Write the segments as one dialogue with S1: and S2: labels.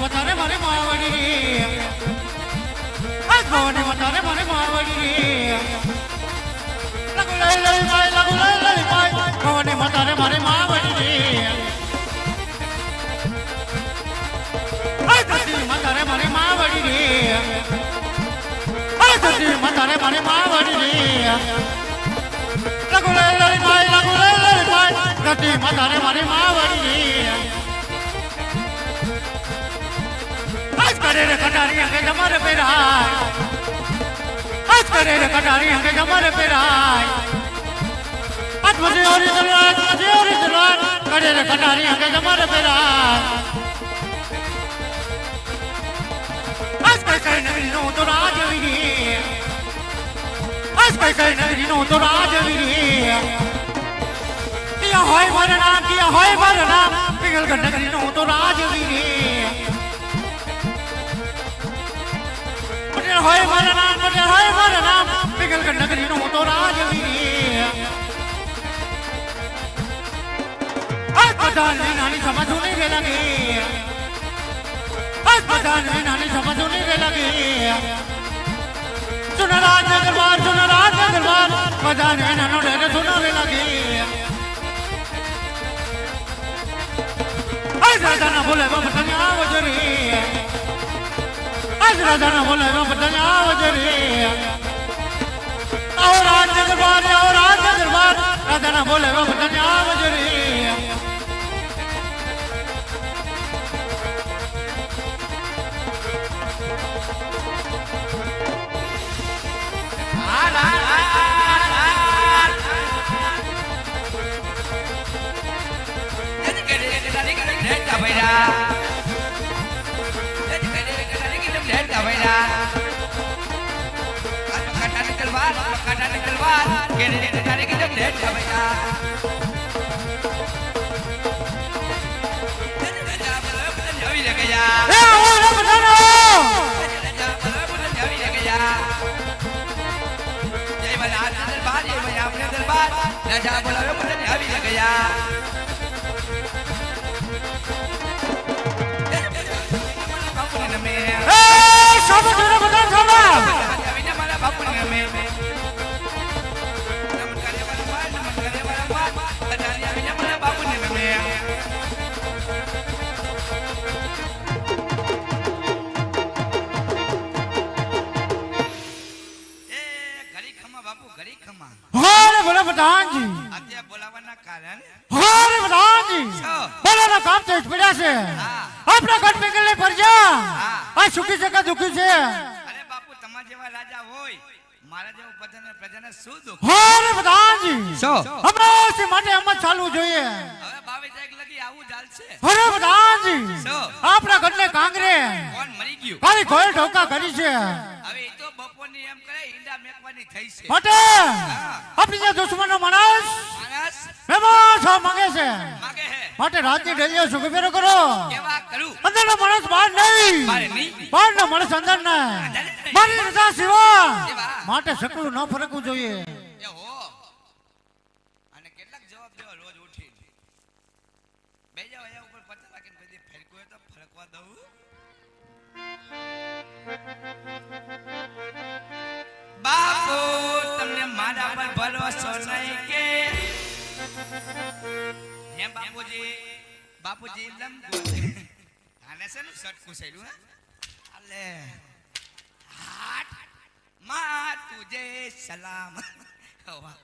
S1: વધારે મારે માવડી. આજ ભવને વધારે મારે માવડી. લગુ લઈ લઈ માય, લગુ લઈ લઈ માય ભવને વધારે મારે માવડી. આજ ધરતી વધારે મારે માવડી. આજ ધરતી વધારે મારે માવડી. લગુ લઈ લઈ માય લઈ લઈ માય ધરતી વધારે મારે માવડી. કરે રે કટારી અંગે જમારે પેરાય આજ કરે રે કટારી અંગે જમારે પેરાય આજ મજે ઓરી જલવાન મજે ઓરી જલવાન કરે રે કટારી અંગે જમારે પેરાય આજ કઈ કઈ નવી નો તો રાજવીરી આજ કઈ કઈ નવી નો તો રાજવીરી કિયા હોય મારા કિયા હોય મારા નામ પિંગલગઢ નગરી નો તો રાજવીરી પટેલ હોય મારા નામ પટેલ હોય નો નાની સમજો નહીં રે લાગે. આજ બધાને નાની સમજો નહીં રે લાગે. સુનરાજ દરબાર સુનરાજ દરબાર બધાને નાનો ડર સુનો રે લાગે. આજ બોલે રાજાના બોલે બધા આવજે રે. આવો રાજ દરબાર, આવો રાજ દરબાર, રાજાના બોલે બધા આવજે રે. એ આવો રે બધાનો
S2: રાજા બોલાવ્યો બધાને આવી ગયા બાપુને ખમા બાપુ ઘડી ખમા.
S1: હારે બોલે બધાજી.
S2: અત્યારે બોલાવાના કારણ?
S1: હારે બધાજી. બોલાના કામ તો પડ્યા છે.
S2: હા.
S1: આપણા ઘર ને પરજા આ સુખી છે દુખી છે?
S2: અરે બાપુ તમારા જેવા રાજા હોય મારા જેવું પ્રજાને પ્રજાને શું દુઃખ?
S1: હારે બધાજી.
S2: શું?
S1: હમણાં માટે એમ જ ચાલવું જોઈએ.
S2: હવે બાવીસ તારીખ લગી આવું ચાલશે
S1: બધાજી? આપણા કાંગરે.
S2: કોણ મરી ગયું?
S1: ખાલી ઘોળ ઢોકા કરી છે.
S2: બપોરની એમ કરે ઈંડા મેકવાની થઈ છે.
S1: માટે આપણી દુશ્મનો માણસ
S2: માણસ
S1: છો માંગે છે.
S2: માગે હે
S1: માટે રાતની ડેલીઓ સુખભેરો કરો.
S2: કેવા કરું?
S1: અંદરનો માણસ બહાર નહીં. બહારનો માણસ અંદર ના મારી રજા સિવા માટે સકલું ન ફરકવું જોઈએ.
S2: ફરકવા દઉં. બાપુ, તમને મારા પર ભરોસો નહીં કે? હે બાપુજી બાપુજી, લંબુ. આને છે ને શર્ટ કુસેલું હે? અલે હાટ. માં તુજે સલામ. વાહ.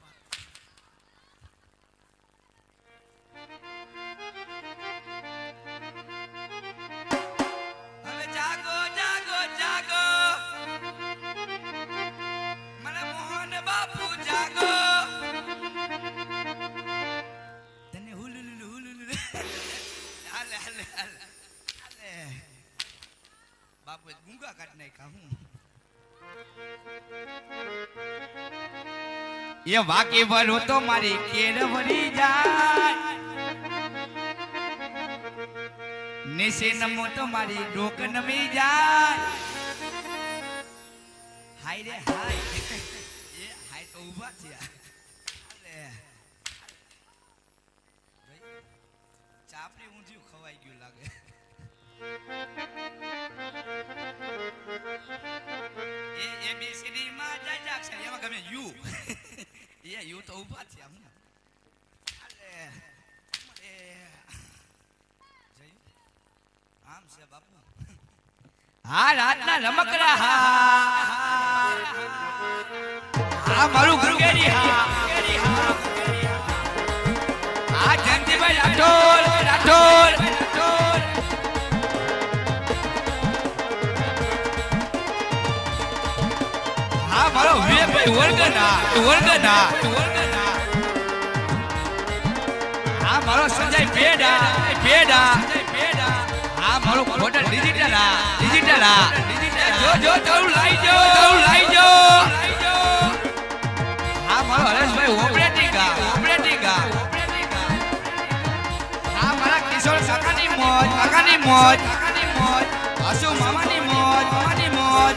S2: હવે એ વાકે વરો તો મારી કેર વરી જાય. નિશે નમો તો મારી ડોક નમી જાય. હાય રે, હાય. એ હાય તો ઊભા થયા. ચાપડી ઊંધિયું ખવાઈ ગયું લાગે. ગમે યુ. એ યુ તો ઊભા છે. જયું? આમ છે બાપુ. હા, રાતના રમકડા. હા હા મારું ગુરુગેરી હા હા. જયંતિભાઈ રાઠોડ રાઠોડ રાઠોડ. મારો વિવેકભાઈ વર્ગના વર્ગના હા, મારો સંજય પેડા પેડા હા, મારો ફોટો ડિજિટલ આ ડિજિટલ આ. જો જો તારું લઈ જો તારું લાઈ જો. હા, મારો હરેશભાઈ ઓપરેટિંગ આ ઓપરેટિંગ આ. હા, મારા કિશોર કાકાની મોજ કાકાની મોજ કાકાની મોજ હસુ મામાની મોજ મામાની મોજ.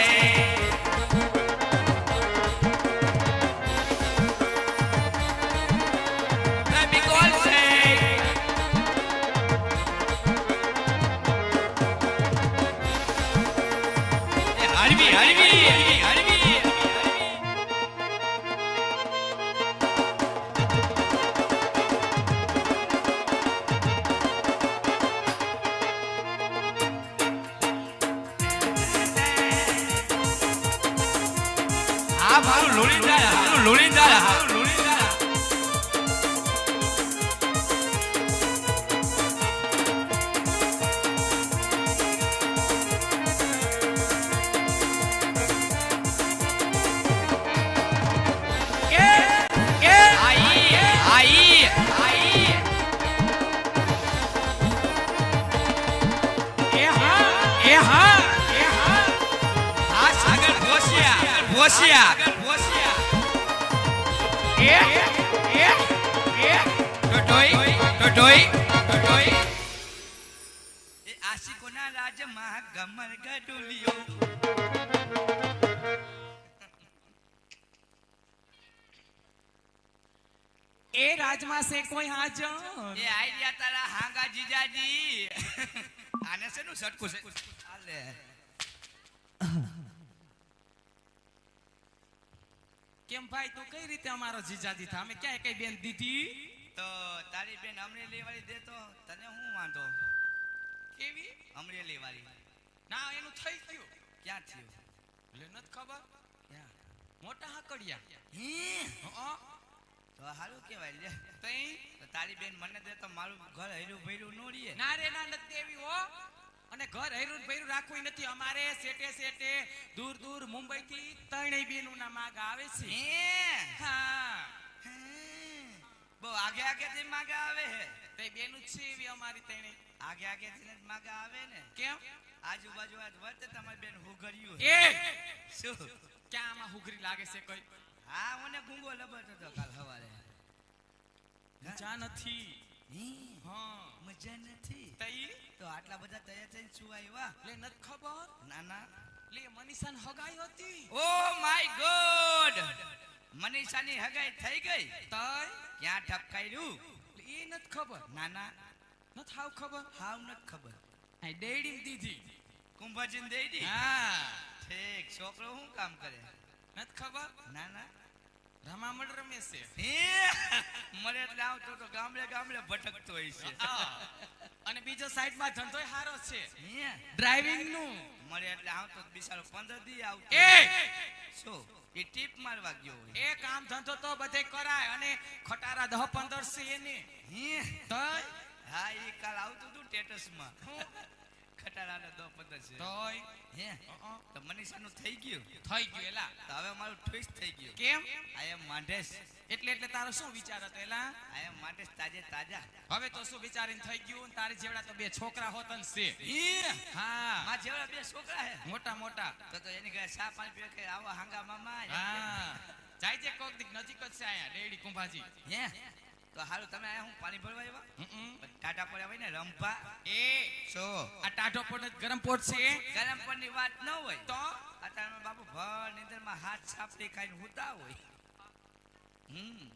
S2: મારું મારું લોણીંદા મારું લોણીંદા આઈ આઈ
S1: એ
S2: રાજમાં
S3: છે કોઈ હાજ
S2: એ આઈડિયા તારા હાંગા જીજાજી. આને શેનું સટકું છે?
S3: કેમ ભાઈ તું કઈ રીતે અમારો જીજાજી થા? અમે ક્યાં કઈ બેન દીધી?
S2: તો તારી બેન અમરેલી વાળી દે તો તને હું વાંધો?
S3: કેવી?
S2: અમરેલી વાળી.
S3: ના એનું થઈ ગયું.
S2: ક્યાં થયું?
S3: એટલે નથી ખબર?
S2: ક્યાં?
S3: મોટા હાકડિયા.
S2: હે?
S3: હં?
S2: તો સારું કહેવાય લે.
S3: તઈ?
S2: તારી બેન મને દે તો મારું ઘર હેરું ભેરું નો રહીએ
S3: ના રે ના નથી એવી હો. અને ઘર હૈરું ભૈરું રાખવું નથી. અમારે સેટે સેટે દૂર દૂર મુંબઈ થી ત્રણેય બેનું ના માગ આવે છે.
S2: હા? બહુ આગે આગે થી માગા આવે હે.
S3: તે બેનું છે એવી અમારી તેણે
S2: આગે આગે થી જ માગા આવે ને?
S3: કેમ?
S2: આજુબાજુ આજ વર્તે તમારી બેન હુગર્યું
S3: એ!
S2: શું?
S3: ક્યાં આમાં હુગરી લાગે છે કોઈ?
S2: હા મને ગુંગો લબડતો હતો કાલ સવારે.
S3: જા નથી.
S2: હી, મજા નથી.
S3: તઈ?
S2: તો આટલા બધા તૈયાર થઈને શું આવ્યા?
S3: લે નથી ખબર?
S2: ના ના.
S3: લે મનીષાન હગાઈ હતી.
S2: Oh my God! મનીષાની હગાઈ થઈ ગઈ.
S3: તઈ?
S2: ક્યાં ઠપકાર્યું?
S3: લે એ નથી ખબર.
S2: ના ના.
S3: હાવ ખબર?
S2: હાવ નથી ખબર.
S3: આ ડેડી દીધી.
S2: કુંભાજીને દઈ
S3: હા.
S2: ઠીક છોકરો શું કામ કરે?
S3: નથી ખબર?
S2: ના ના.
S3: રમામણ રમે છે.
S2: હે? મરે એટલે આવતો તો ગામડે ગામડે ભટકતો હોય છે.
S3: અને બીજો સાઈડમાં ધંધોય હારો છે. ડ્રાઇવિંગનું
S2: મળે એટલે આવતો તો બિચારો પંદર દી આવતો
S3: એ!
S2: શું? એ ટીપ મારવા ગયો હોય.
S3: એ કામ ધંધો તો બધે કરાય અને ખટારા દહ પંદર છે એને.
S2: હે? એ કાલ આવતું હતું સ્ટેટસમાં
S3: હું?
S2: દો પંદર છે.
S3: તોય?
S2: હે? તો મનીષાનું થઈ ગયું?
S3: થઈ ગયું એલા.
S2: હવે મારું ટ્વિસ્ટ થઈ ગયું.
S3: કેમ?
S2: આઈ એમ માંઢેસ
S3: એટલે એટલે તારો શું વિચાર હતો એલા?
S2: માટે જ તાજે તાજા.
S3: હવે તો શું વિચારીને થઈ ગયું? તારી જેવડા તો બે છોકરા હોતન છે. હા.
S2: મા જેવડા બે છોકરા હે?
S3: મોટા મોટા.
S2: તો તો એની ઘરે ચા પાણી પીવે કે આવો હાંગા મામા.
S3: હા. જાય છે કોક દીક નજીક જ છે આયા ડેડી કુંભાજી.
S2: હે? તો હારું તમે આયા હું પાણી ભરવા આવ્યા? ટાટા પડ્યા આવે ને રંભા
S3: એ
S2: સો
S3: આ ટાટો પોટ ગરમ પોટ છે.
S2: ગરમ પરની વાત ન હોય.
S3: તો?
S2: અત્યારે બાપુ ભર નિંદરમાં હાથ સાપડી ખાઈને હુતા હોય. હમ.